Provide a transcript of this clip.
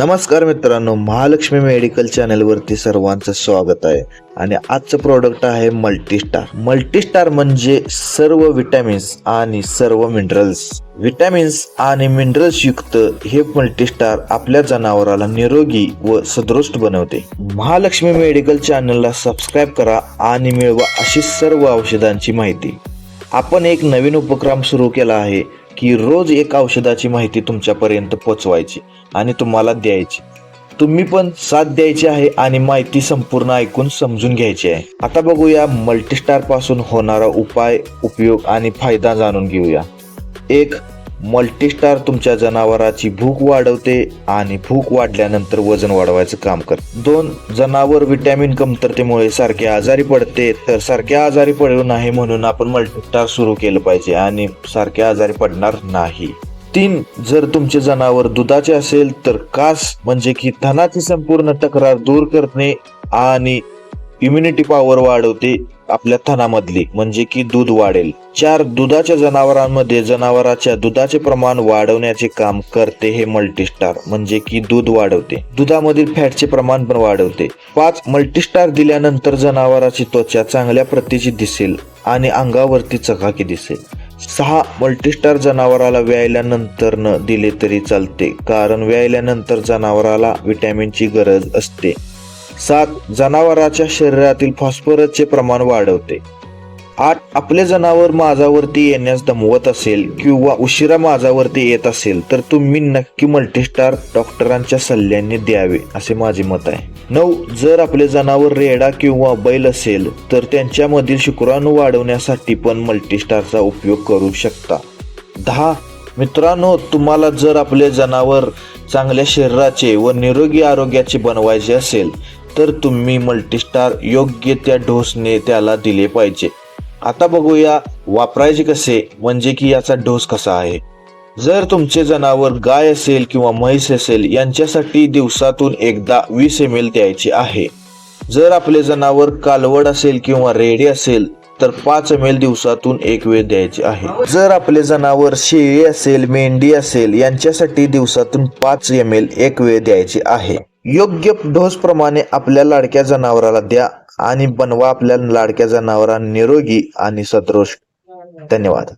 नमस्कार मित्रांनो महालक्ष्मी मेडिकल चॅनलवरती सर्वांचं स्वागत आहे. आणि आजचं प्रोडक्ट आहे मल्टीस्टार मल्टीस्टार म्हणजे सर्व विटॅमिन्स आणि सर्व मिनरल्स विटॅमिन्स आणि मिनरल्स युक्त हे मल्टीस्टार आपल्या जनावराला निरोगी व सदृष्ट बनवते. महालक्ष्मी मेडिकल चॅनलला सबस्क्राईब करा आणि मिळवा अशी सर्व औषधांची माहिती. आपण एक नवीन उपक्रम सुरू केला आहे की रोज एक औषधाची माहिती तुमच्यापर्यंत पोचवायची आणि तुम्हाला द्यायची. तुम्ही पण साथ द्यायची आहे आणि माहिती संपूर्ण ऐकून समजून घ्यायची आहे. आता बघूया मल्टीस्टारपासून होणारा उपाय उपयोग आणि फायदा जाणून घेऊया. एक मल्टीस्टार तुमच्या जनावराची भूक वाढवते आणि भूक वाढल्यानंतर वजन वाढवायचं काम करते. दोन जनावर विटॅमिन कमतरतेमुळे सारखे आजारी पडते. तर सारखे आजारी पडू नाही म्हणून आपण मल्टीस्टार सुरू केलं पाहिजे आणि सारखे आजारी पडणार नाही. तीन जर तुमचे जनावर दुधाचे असेल तर कास म्हणजे की धनाची संपूर्ण तक्रार दूर करणे आणि इम्युनिटी पॉवर वाढवते आपल्या थनामधली म्हणजे की दूध वाढेल. चार दुधाच्या जनावरांमध्ये जनावराच्या दुधाचे प्रमाण वाढवण्याचे काम करते हे मल्टीस्टार म्हणजे की दूध वाढवते. दुधामधील फॅटचे प्रमाण पण वाढवते. पाच मल्टीस्टार दिल्यानंतर जनावराची त्वचा चांगल्या प्रतीची दिसेल आणि अंगावरती चकाकी दिसेल. सहा मल्टीस्टार जनावराला व्यायल्यानंतर न दिले तरी चालते कारण व्यायल्यानंतर जनावराला विटॅमिनची गरज असते. सात जनावराच्या शरीरातील फॉस्फरसचे प्रमाण वाढवते. आठ आपले जनावर माझावरती येण्यास दमवत असेल किंवा उशिरा माझावरती येत असेल तर तुम्ही नक्की मल्टीस्टार डॉक्टरांच्या सल्ल्याने द्यावे असे माझे मत आहे. नऊ जर आपले जनावर रेडा किंवा बैल असेल तर त्यांच्यामधील शुक्राणू वाढवण्यासाठी पण मल्टीस्टारचा उपयोग करू शकता. दहा मित्रांनो तुम्हाला जर आपले जनावर चांगल्या शरीराचे व निरोगी आरोग्याचे बनवायचे असेल तर तुम्ही मल्टीस्टार योग्य त्या डोसने त्याला दिले पाहिजे. आता बघूया वापरायचे कसे? म्हणजे की याचा डोस कसा आहे? जर तुमचे जनावर गाय असेल किंवा म्हैस असेल यांच्यासाठी दिवसातून एकदा वीस एम एल द्यायचे आहे. जर आपले जनावर कालवड असेल किंवा रेडी असेल तर पाच एम एल दिवसातून एक वेळ द्यायचे आहे. जर आपले जनावर शेळी असेल मेंढी असेल यांच्यासाठी दिवसातून पाच एम एल एक वेळ द्यायचे आहे. योग्य डोस प्रमाणे आपल्या लाडक्या जनावराला द्या आणि बनवा आपल्या लाडक्या जनावरांना निरोगी आणि सदृश. धन्यवाद.